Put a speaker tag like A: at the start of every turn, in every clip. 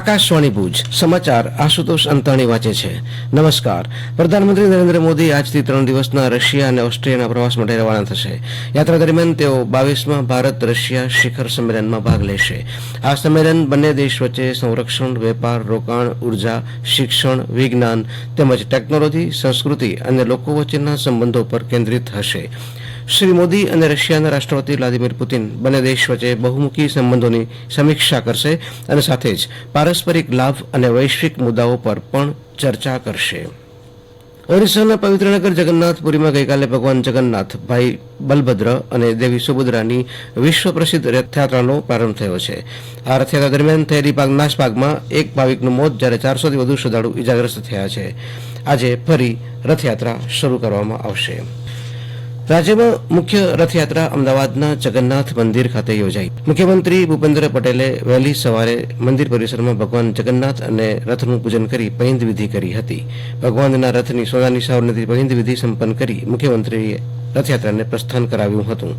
A: આકાશવાણી ભુજ, સમાચાર આશુતોષ અંતાણી વાંચે છે. નમસ્કાર. પ્રધાનમંત્રી નરેન્દ્ર મોદી આજથી ત્રણ દિવસના રશિયા અને ઓસ્ટ્રિયાના પ્રવાસ માટે રવાના થશે. યાત્રા દરમિયાન તેઓ બાવીસમાં ભારત રશિયા શિખર સંમેલનમાં ભાગ લેશે. આ સંમેલન બંને દેશ વચ્ચે સંરક્ષણ, વેપાર, રોકાણ, ઊર્જા, શિક્ષણ, વિજ્ઞાન તેમજ ટેકનોલોજી, સંસ્કૃતિ અને લોકો વચ્ચેના સંબંધો પર કેન્દ્રિત હશે. શ્રી મોદી અને રશિયાના રાષ્ટ્રપતિ વ્લાદિમીર પુતિન બંને દેશ વચ્ચે બહુમુખી સંબંધોની સમીક્ષા કરશે અને સાથે જ પારસ્પરિક લાભ અને વૈશ્વિક મુદ્દાઓ પર પણ ચર્ચા કરશે. ઓરિસ્સાના પવિત્રનગર જગન્નાથપુરીમાં ગઈકાલે ભગવાન જગન્નાથ ભાઈ બલભદ્ર અને દેવી સુભદ્રાની વિશ્વ પ્રસિદ્ધ રથયાત્રાનો પ્રારંભ થયો છે. આ રથયાત્રા દરમિયાન થયેલી પાક નાશપાગમાં એક ભાવિકનું મોત જ્યારે ચારસોથી વધુ શ્રદ્ધાળુ ઇજાગ્રસ્ત થયા છે. આજે ફરી રથયાત્રા શરૂ કરવામાં આવશે. રાજ્યમાં મુખ્ય રથયાત્રા અમદાવાદના જગન્નાથ મંદિર ખાતે યોજાઈ. મુખ્યમંત્રી ભૂપેન્દ્ર પટેલે વહેલી સવારે મંદિર પરિસરમાં ભગવાન જગન્નાથ અને રથનું પૂજન કરી પહિંદ વિધિ કરી હતી. ભગવાનના રથની સોનાની સાવરણથી પહિંદ વિધિ સંપન્ન કરી મુખ્યમંત્રીએ રથયાત્રાને પ્રસ્થાન કરાવ્યું હતું.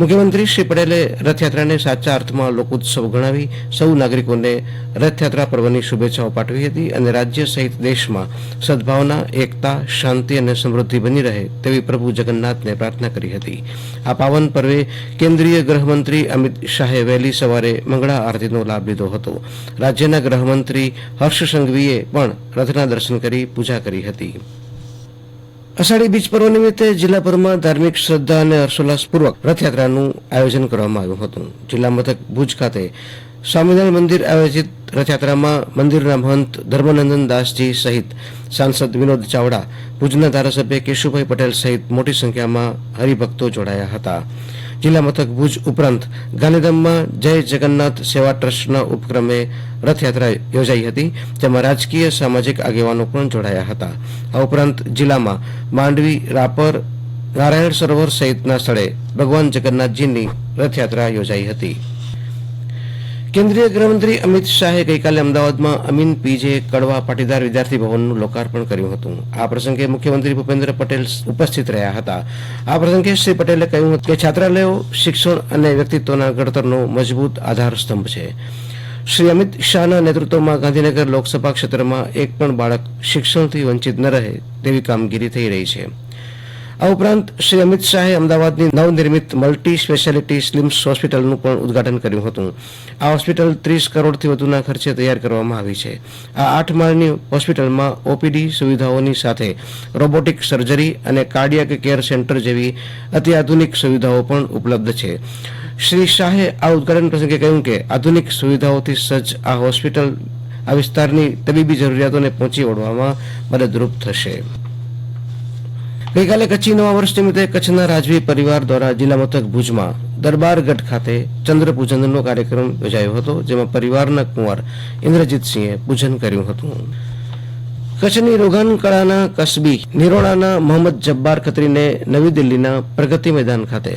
A: મુખ્યમંત્રી શ્રી પટેલે રથયાત્રાને સાચા અર્થમાં લોકોત્સવ ગણાવી સૌ નાગરિકોને રથયાત્રા પર્વની શુભેચ્છાઓ પાઠવી હતી અને રાજ્ય સહિત દેશમાં સદભાવના, એકતા, શાંતિ અને સમૃદ્ધિ બની રહે તેવી પ્રભુ જગન્નાથને પ્રાર્થના કરી હતી. આ પાવન પર્વે કેન્દ્રીય ગૃહમંત્રી અમિત શાહે વહેલી સવારે મંગળા આરતીનો લાભ લીધો હતો. રાજ્યના ગૃહમંત્રી હર્ષ સંઘવીએ પણ રથના દર્શન કરી પૂજા કરી હતી. અષાઢી બીજ પર્વ નિમિત્તે જિલ્લાભરમાં ધાર્મિક શ્રદ્ધા અને હર્ષોલ્લાસપૂર્વક રથયાત્રાનું આયોજન કરવામાં આવ્યું હતું. જિલ્લા મથક ભુજ ખાતે સ્વામિનારાયણ મંદિર આયોજિત રથયાત્રામાં મંદિરના મહંત ધર્મનંદન દાસજી સહિત સાંસદ વિનોદ ચાવડા, ભુજના ધારાસભ્ય કેશુભાઈ પટેલ સહિત મોટી સંખ્યામાં હરિભક્તો જોડાયા હતા. જિલ્લા મથક ભુજ ઉપરાંત ગાંધીધામમાં જય જગન્નાથ સેવા ટ્રસ્ટના ઉપક્રમે રથયાત્રા યોજાઈ હતી, જેમાં રાજકીય સામાજિક આગેવાનો પણ જોડાયા હતા. આ ઉપરાંત જિલ્લામાં માંડવી, રાપર, નારાયણ સરોવર સહિતના સ્થળે ભગવાન જગન્નાથજીની રથયાત્રા યોજાઈ હતી. કેન્દ્રીય ગૃહમંત્રી અમિત શાહે ગઈકાલે અમદાવાદમાં અમીન પીજે કડવા પાટીદાર વિદ્યાર્થી ભવનનું લોકાર્પણ કર્યું હતું. આ પ્રસંગે મુખ્યમંત્રી ભૂપેન્દ્ર પટેલ ઉપસ્થિત રહ્યા હતા. આ પ્રસંગે શ્રી પટેલે કહ્યું હતું કે છાત્રાલયો, શિક્ષણ અને વ્યક્તિત્વના ઘડતરનો મજબૂત આધાર સ્તંભ છે. શ્રી અમિત શાહના નેતૃત્વમાં ગાંધીનગર લોકસભા ક્ષેત્રમાં એક પણ બાળક શિક્ષણથી વંચિત ન રહે તેવી કામગીરી થઈ રહી છે. આ ઉપરાંત શ્રી અમિત શાહે અમદાવાદની નવનિર્મિત મલ્ટી સ્પેશિયાલિટી સ્લિમ્સ હોસ્પિટલનું પણ ઉદ્ઘાટન કર્યું હતું. આ હોસ્પિટલ ત્રીસ કરોડથી વધુના ખર્ચે તૈયાર કરવામાં આવી છે. આ આઠ માળની હોસ્પિટલમાં ઓપીડી સુવિધાઓની સાથે રોબોટિક સર્જરી અને કાર્ડિયાક કેર સેન્ટર જેવી અત્યાધુનિક સુવિધાઓ પણ ઉપલબ્ધ છે. શ્રી શાહે આ ઉદ્ઘાટન પ્રસંગે કહ્યું કે આધુનિક સુવિધાઓથી સજ્જ આ હોસ્પિટલ આ વિસ્તારની તબીબી જરૂરિયાતોને પહોંચી વળવામાં મદદરૂપ થશે. ગઈકાલે કચ્છી નવા વર્ષ નિમિત્તે કચ્છના રાજવી પરિવાર દ્વારા જિલ્લા મથક ભુજમાં દરબારગઢ ખાતે ચંદ્રપૂજનનો કાર્યક્રમ યોજાયો હતો, જેમાં પરિવારના કુંવર ઇન્દ્રજીતસિંહે પૂજન કર્યું હતું. કચ્છની રોગાન કળાના કસબી નિરોણાના મોહમ્મદ જબ્બાર ખત્રીને નવી દિલ્હીના પ્રગતિ મેદાન ખાતે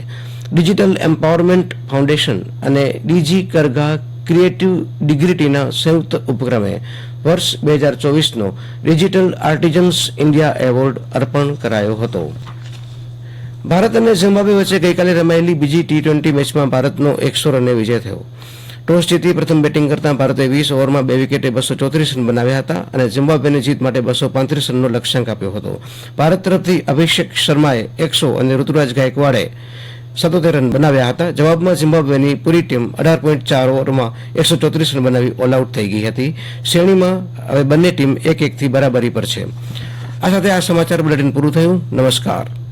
A: ડિજિટલ એમ્પાવરમેન્ટ ફાઉન્ડેશન અને ડીજી કરગા ક્રિએટિવ ડિગ્રીટીના સંયુક્ત ઉપક્રમે વર્ષ બે હજાર ચોવીસનો ડિજિટલ આર્ટિઝન્સ ઇન્ડિયા એવોર્ડ અર્પણ કરાયો હતો. ભારત અને ઝિમ્બાબ્વે વચ્ચે ગઈકાલે રમાયેલી બીજી ટી ટ્વેન્ટી મેચમાં ભારતનો એકસો રને વિજય થયો. ટોસ જીતી પ્રથમ બેટિંગ કરતા ભારતે વીસ ઓવરમાં બે વિકેટે બસો ચોત્રીસ રન બનાવ્યા હતા અને ઝિમ્બાબ્વેની જીત માટે બસો પાંત્રીસ રનનો લક્ષ્યાંક આપ્યો હતો. ભારત તરફથી અભિષેક શર્માએ એકસો અને ઋતુરાજ ગાયકવાડે સત્તોતેર રન બનાવ્યા હતા. જવાબમાં ઝિમ્બાબ્વેની પૂરી ટીમ અઢાર પોઈન્ટ ચાર ઓવરમાં એકસો ચોત્રીસ રન બનાવી ઓલ આઉટ થઈ ગઈ હતી. શ્રેણીમાં હવે બંને ટીમ એક એકથી બરાબરી પર છે. આ સાથે આ સમાચાર બુલેટિન પૂરું થયું. નમસ્કાર.